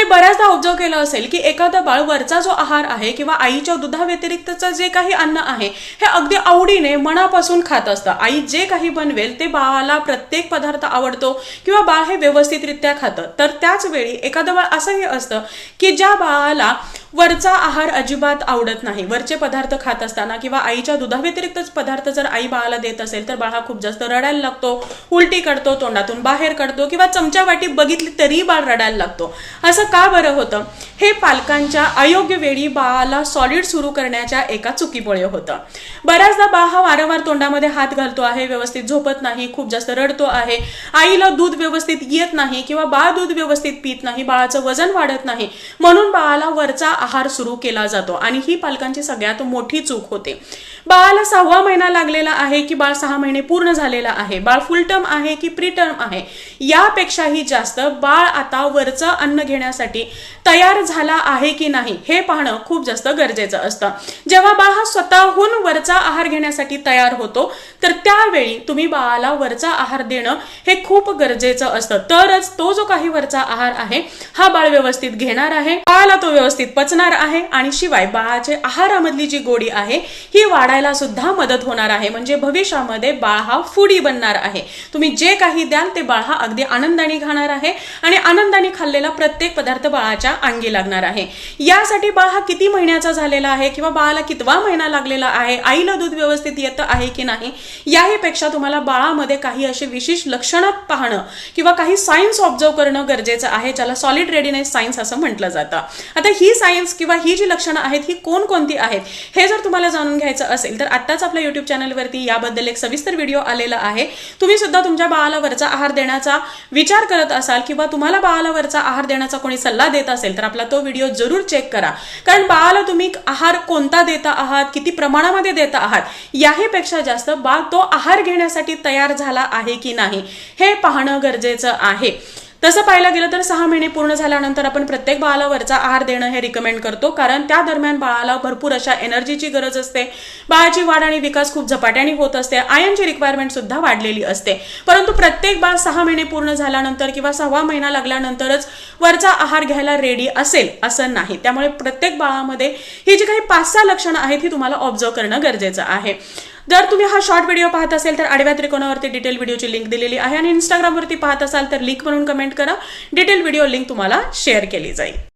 तुम्ही बऱ्याचदा ऑब्झर्व केलं असेल की एखादं बाळ वरचा जो आहार आहे किंवा आईच्या दुधाव्यतिरिक्तचं जे काही अन्न आहे हे अगदी आवडीने मनापासून खात असतं. आई जे काही बनवेल ते बाळाला प्रत्येक पदार्थ आवडतो किंवा बाळ हे व्यवस्थितरित्या खातं. तर त्याच वेळी एखादं बाळ असंही असतं की ज्या बाळाला वरचा आहार अजिबात आवडत नाही. वरचे पदार्थ खात असताना किंवा आईच्या दुधाव्यतिरिक्तच पदार्थ जर आई बाळाला देत असेल तर बाळ हा खूप जास्त रडायला लागतो उलटी करतो तोंडातून बाहेर काढतो किंवा चमच्या वाटी बघितली तरी बाळ रडायला लागतो. असं का बरं होतं? हे पालकांच्या अयोग्य वेळी बाळाला सॉलिड सुरू करण्याच्या एका चुकीमुळे होतं. बऱ्याचदा बाळ हा वारंवार तोंडामध्ये हात घालतो आहे व्यवस्थित झोपत नाही खूप जास्त रडतो आहे. आईला दूध व्यवस्थित येत नाही किंवा बाळ दूध व्यवस्थित पित नाही बाळाचं वजन वाढत नाही. म्हणून बाळाला वरचा आहार सुरू केला जातो आणि ही पालकांची सगळ्यात मोठी चूक होते. बाळाला सहावा महिना लागलेला आहे की बाळ सहा महिने पूर्ण झालेला आहे. बाळ फुल टर्म आहे की प्री टर्म आहे? यापेक्षाही जास्त बाळ आता वरचं अन्न घेण्यासाठी तयार झाला आहे की नाही हे पाहणं खूप जास्त गरजेचं असतं. जेव्हा बाळ हा स्वतःहून वरचा आहार घेण्यासाठी तयार होतो तर त्यावेळी तुम्ही बाळाला वरचा आहार देणं हे खूप गरजेचं असतं. तरच तो जो काही वरचा आहार आहे हा बाळ व्यवस्थित घेणार आहे बाळाला तो व्यवस्थित पचणार आहे आणि शिवाय बाळाचे आहारामधली जी गोडी आहे ही वाढायला सुद्धा मदत होणार आहे. म्हणजे भविष्यामध्ये बाळ हा फुडी बनणार आहे. तुम्ही जे काही द्याल ते बाळ हा अगदी आनंदाने खाणार आहे आणि आनंदाने खाल्लेला प्रत्येक पदार्थ बाळाच्या अंगी लागणार आहे. यासाठी बाळ हा किती महिन्याचा झालेला आहे किंवा बाळाला कितवा महिना लागलेला आहे आईला दूध व्यवस्थित येतं आहे की नाही याहीपेक्षा तुम्हाला बाळामध्ये काही असे विशेष लक्षणं पाहणं किंवा काही सायन्स ऑब्झर्व करणं गरजेचं आहे ज्याला सॉलिड रेडीनेस सायन्स असं म्हटलं जातं. आता ही सायन्स किंवा ही जी लक्षणं आहेत ही कोणकोणती आहेत हे जर तुम्हाला जाणून घ्यायचं असेल तर आत्ताच आपल्या युट्यूब चॅनलवरती याबद्दल एक सविस्तर व्हिडिओ आलेला आहे. तुम्ही सुद्धा तुमच्या बाळाला वरचा आहार देण्याचा विचार करत असाल किंवा तुम्हाला बाळाला वरचा आहार देण्याचा कोणी सल्ला देत असेल तर आपला तो व्हिडिओ जरूर चेक करा. कारण बाळाला तुम्ही आहार कोणता देता आहात किती प्रमाणामध्ये देता आहात याहीपेक्षा जास्त बाळ तो आहार घेण्यासाठी तयार झाला आहे की नाही हे पाहणं गरजेचं आहे. तसं पाहायला गेलं तर सहा महिने पूर्ण झाल्यानंतर आपण प्रत्येक बाळाला वरचा आहार देणं हे रिकमेंड करतो. कारण त्या दरम्यान बाळाला भरपूर अशा एनर्जीची गरज असते. बाळाची वाढ आणि विकास खूप झपाट्याने होत असते. आयनची रिक्वायरमेंट सुद्धा वाढलेली असते. परंतु प्रत्येक बाळ सहा महिने पूर्ण झाल्यानंतर किंवा सहावा महिना लागल्यानंतरच वरचा आहार घ्यायला रेडी असेल असं नाही. त्यामुळे प्रत्येक बाळामध्ये ही जी काही पाच सहा लक्षणं आहेत ही तुम्हाला ऑब्झर्व करणं गरजेचं आहे. जर तुम्ही हा शॉर्ट व्हिडिओ पाहत असेल तर आडव्या त्रिकोणावरती डिटेल व्हिडिओची लिंक दिलेली आहे आणि इंस्टाग्रामवरती पाहत असाल तर लिंक म्हणून कमेंट करा. डिटेल व्हिडिओ लिंक तुम्हाला शेअर केली जाईल.